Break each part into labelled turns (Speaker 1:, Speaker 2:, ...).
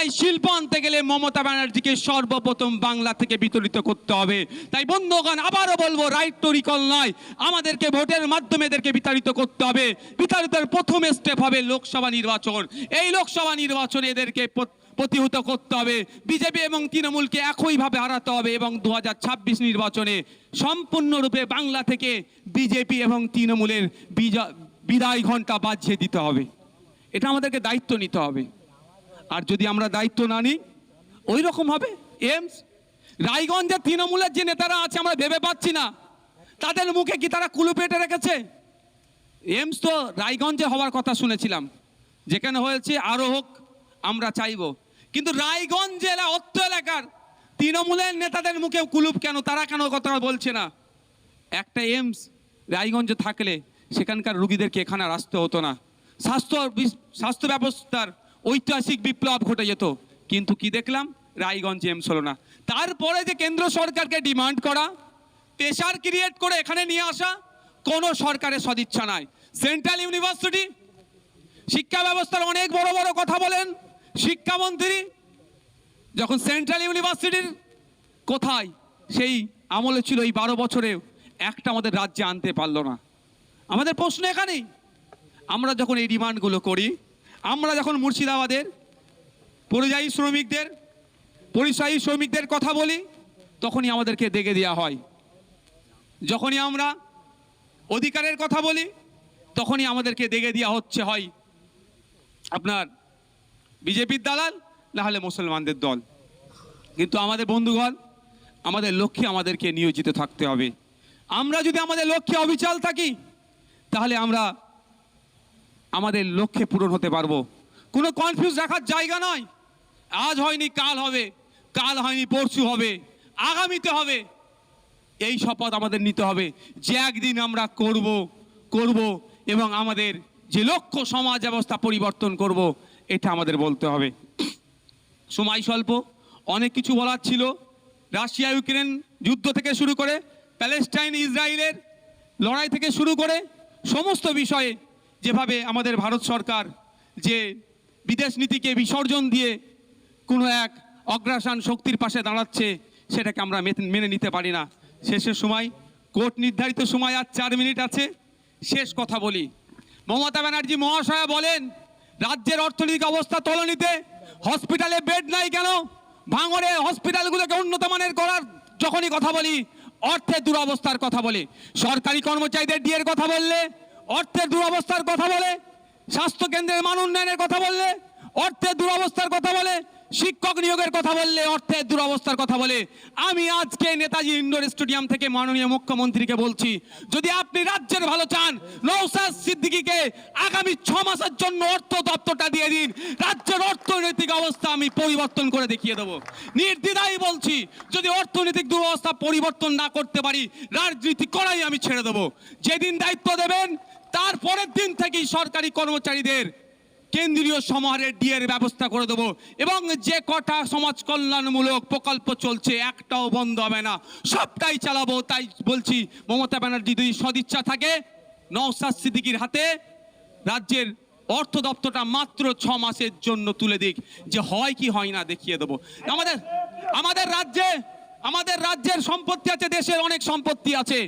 Speaker 1: বাংলায় শিল্প আনতে গেলে মমতা ব্যানার্জিকে সর্বপ্রথম বাংলা থেকে বিতরিত করতে হবে। তাই বন্ধুগণ, আবারও বলব রাইট টু রিকল নয়। আমাদেরকে ভোটের মাধ্যমে এদেরকে বিতাড়িত করতে হবে। বিতাড়িতের প্রথম স্টেপ হবে লোকসভা নির্বাচন। এই লোকসভা নির্বাচনে এদেরকে প্র- প্রতিহত করতে হবে। বিজেপি এবং তৃণমূলকে একইভাবে হারাতে হবে এবং দু ছাব্বিশ নির্বাচনে সম্পূর্ণরূপে বাংলা থেকে বিজেপি এবং তৃণমূলের বিদায় ঘণ্টা বাজিয়ে দিতে হবে। এটা আমাদেরকে দায়িত্ব নিতে হবে। আর যদি আমরা দায়িত্ব না নিই ওই রকম হবে। এমস রায়গঞ্জে তৃণমূলের যে নেতারা আছে, আমরা ভেবে পাচ্ছি না। তাদের মুখে কি তারা কুলু পেটে রেখেছে? এমস তো রায়গঞ্জে হওয়ার কথা শুনেছিলাম, যেখানে হয়েছে আরও হোক, আমরা চাইব। কিন্তু রায়গঞ্জ জেলা অত্য এলাকার তৃণমূলের নেতাদের মুখে কুলুপ কেন? তারা কেন কথা বলছে না? একটা এমস, রায়গঞ্জে থাকলে সেখানকার রুগীদেরকে এখানে আসতে হতো না। স্বাস্থ্য স্বাস্থ্য ব্যবস্থার ঐতিহাসিক বিপ্লব ঘটে যেত। কিন্তু কি দেখলাম? রায়গঞ্জ এমস হলো না। তারপরে যে কেন্দ্র সরকারকে ডিমান্ড করা প্রেশার ক্রিয়েট করে এখানে নিয়ে আসা, কোনো সরকারের সদিচ্ছা নাই। সেন্ট্রাল ইউনিভার্সিটি শিক্ষা ব্যবস্থার অনেক বড় বড় কথা বলেন, শিক্ষামন্ত্রী, যখন সেন্ট্রাল ইউনিভার্সিটির কোথায়, সেই আমলে ছিল এই বারো বছরে, একটা আমাদের রাজ্যে আনতে পারল না। আমাদের প্রশ্ন এখানেই। আমরা যখন এই ডিমান্ডগুলো করি আমরা যখন মুর্শিদাবাদের পরিযায়ী শ্রমিকদের পরিযায়ী শ্রমিকদের কথা বলি, তখনই আমাদেরকে দেখে দেওয়া হয়। যখনই আমরা অধিকারের কথা বলি, তখনই আমাদেরকে দেখে দেওয়া হচ্ছে হয়। আপনার বিজেপির দালাল, না হলে মুসলমানদের দল। কিন্তু আমাদের বন্ধুগণ, আমাদের লক্ষ্যে আমাদেরকে নিয়োজিত থাকতে হবে। আমরা যদি আমাদের লক্ষ্যে অবিচল থাকি, তাহলে আমরা আমাদের লক্ষ্যে পূরণ হতে পারব। কোনো কনফিউজ রাখার জায়গা নয়। আজ হয়নি, কাল হবে। কাল হয়নি, পরশু হবে। আগামীতে হবে। এই শপথ আমাদের নিতে হবে। যে একদিন আমরা করব করব এবং আমাদের যে লক্ষ্য সমাজ ব্যবস্থা পরিবর্তন করব, এটা আমাদের বলতে হবে। সময় স্বল্প। অনেক কিছু বলার ছিল। রাশিয়া, ইউক্রেন যুদ্ধ থেকে শুরু করে, প্যালেস্টাইন ইসরায়েলের লড়াই থেকে শুরু করে, সমস্ত বিষয়ে যেভাবে আমাদের ভারত সরকার যে বিদেশ নীতিকে বিসর্জন দিয়ে কোনো এক অগ্রাসন শক্তির পাশে দাঁড়াচ্ছে, সেটাকে আমরা মেনে- নিতে পারি না। শেষের সময়, কোর্ট নির্ধারিত সময় আর চার মিনিট আছে। শেষ কথা বলি। মমতা ব্যানার্জি মহাশয়া বলেন, রাজ্যের অর্থনৈতিক অবস্থা তলনিতে, হসপিটালে বেড নাই কেন? ভাঙরে হসপিটালগুলোকে উন্নত মানের করার যখনই কথা বলি, অর্থের দুরবস্থার কথা বলে। সরকারি কর্মচারীদের ডিএর কথা বললে অর্থের দুরবস্থার কথা বলে, স্বাস্থ্য কেন্দ্রের মান উন্নয়নের কথা বললে, অর্থের দুরবস্থার কথা বলে, শিক্ষক নিয়োগের কথা বললে অর্থের দুরবস্থার কথা বলে। আমি আজকে নেতাজি ইন্ডোর স্টেডিয়াম থেকে মাননীয় মুখ্যমন্ত্রীকে বলছি, যদি আপনি রাজ্যের ভালো চান নৌসাদ সিদ্দিকিকে আগামী ছ মাসের জন্য অর্থ দপ্তরটা দিয়ে দিন। রাজ্যের অর্থনৈতিক অবস্থা আমি পরিবর্তন করে দেখিয়ে দেবো। নির্দ্বিধাই বলছি, যদি অর্থনৈতিক দুরবস্থা পরিবর্তন না করতে পারি, রাজনীতি করাই আমি ছেড়ে দেবো। যেদিন দায়িত্ব দেবেন তার পরের দিন থেকেই সরকারি কর্মচারীদের কেন্দ্রীয় সমাহারের ডিএর ব্যবস্থা করে দেবো। এবং যে কটা সমাজ কল্যাণমূলক প্রকল্প চলছে, একটাও বন্ধ হবে না। সবটাই চালাবো, তাই বলছি, মমতা ব্যানার্জি যদি সদিচ্ছা থাকে নওসাদ সিদ্দিকির হাতে রাজ্যের অর্থ দপ্তরটা মাত্র ছ মাসের জন্য তুলে দিক। যে হয় কি হয় না দেখিয়ে দেবো। আমাদের আমাদের রাজ্যে আমাদের রাজ্যের সম্পত্তি আছে, দেশের অনেক সম্পত্তি আছে,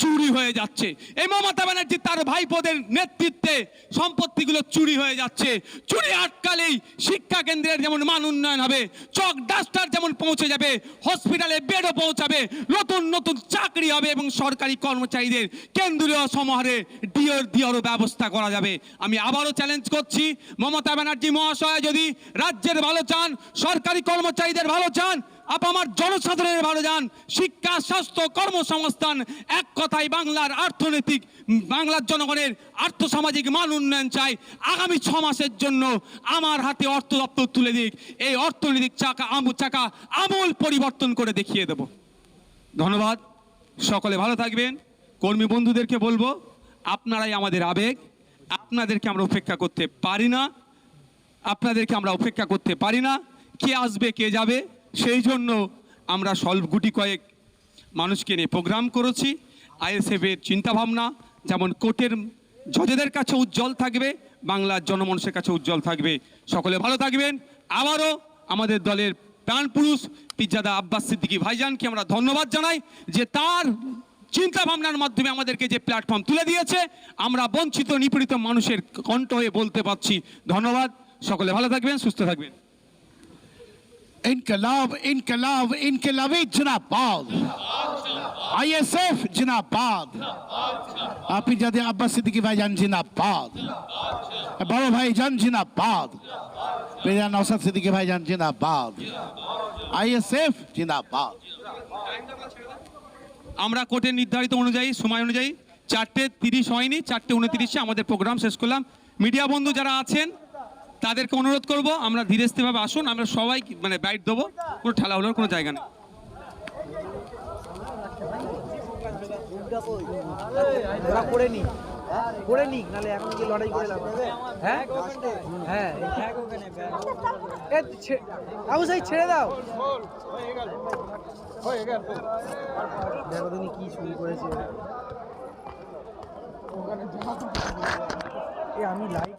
Speaker 1: চুরি হয়ে যাচ্ছে। এই মমতা ব্যানার্জি তার ভাইপোদের নেতৃত্বে সম্পত্তিগুলো চুরি হয়ে যাচ্ছে। চুরি আটকালেই শিক্ষা কেন্দ্রের যেমন মান উন্নয়ন হবে, চক ডাস্টার যেমন পৌঁছে যাবে, হসপিটালে বেডও পৌঁছাবে, নতুন নতুন চাকরি হবে এবং সরকারি কর্মচারীদের কেন্দ্রীয় সমাহারে ডিওর দিওরও ব্যবস্থা করা যাবে। আমি আবারও চ্যালেঞ্জ করছি, মমতা ব্যানার্জি মহাশয় যদি রাজ্যের ভালো চান, সরকারি কর্মচারীদের ভালো চান আপ আমার জনসাধারণের ভালো যান। শিক্ষা, স্বাস্থ্য, কর্মসংস্থান, এক কথায় বাংলার অর্থনৈতিক, বাংলার জনগণের আর্থসামাজিক মান উন্নয়ন চাই। আগামী ছ মাসের জন্য আমার হাতে অর্থ দপ্তর তুলে দিক। এই অর্থনৈতিক চাকা চাকা আমূল পরিবর্তন করে দেখিয়ে দেব। ধন্যবাদ। সকলে ভালো থাকবেন। কর্মী বন্ধুদেরকে বলব, আপনারাই আমাদের আবেগ। আপনাদেরকে আমরা উপেক্ষা করতে পারি না। আপনাদেরকে আমরা উপেক্ষা করতে পারি না। কে আসবে, কে যাবে? সেই জন্য আমরা স্বল্প গুটি কয়েক মানুষকে নিয়ে প্রোগ্রাম করেছি। আইএসএফের চিন্তাভাবনা, যেমন কোর্টের জজেদের কাছে উজ্জ্বল থাকবে, বাংলার জনমানুষের কাছে উজ্জ্বল থাকবে। সকলে ভালো থাকবেন। আবারও আমাদের দলের প্রাণ পুরুষ, পিজ্জাদা আব্বাস সিদ্দিকী ভাইজানকে আমরা ধন্যবাদ জানাই যে তার চিন্তা ভাবনার মাধ্যমে আমাদেরকে যে প্ল্যাটফর্ম তুলে দিয়েছে, আমরা বঞ্চিত, নিপীড়িত মানুষের কণ্ঠ হয়ে বলতে পারছি। ধন্যবাদ। সকলে ভালো থাকবেন, সুস্থ থাকবেন।
Speaker 2: इनकलाब इनकलाब इनकलाबी जिनाबाद आईएसएफ जिनाबाद আপনি যাদের আব্বাস সিদ্দিকী ভাইজান জিনাবাদ বড় ভাইজান জিনাবাদ মেরা নওসাদ সিদ্দিকী ভাইজান জিনাবাদ আইএসএফ জিনাবাদ
Speaker 1: আমরা কোর্টের নির্ধারিত অনুযায়ী সময় অনুযায়ী চারটে তিরিশ হয়নি চারটে উনত্রিশে আমাদের প্রোগ্রাম শেষ করলাম মিডিয়া বন্ধু যারা আছেন তাদেরকে অনুরোধ করব, আমরা ধীরেস্থিরভাবে আসুন, আমরা সবাই মানে বাইট দেবো, কোনো ঠেলা হলোর কোনো জায়গা নেই।
Speaker 3: করে নাহলে এখন কি লড়াই করে হ্যাঁ? হ্যাঁ ছেড়ে করেছে? আমি লাইভ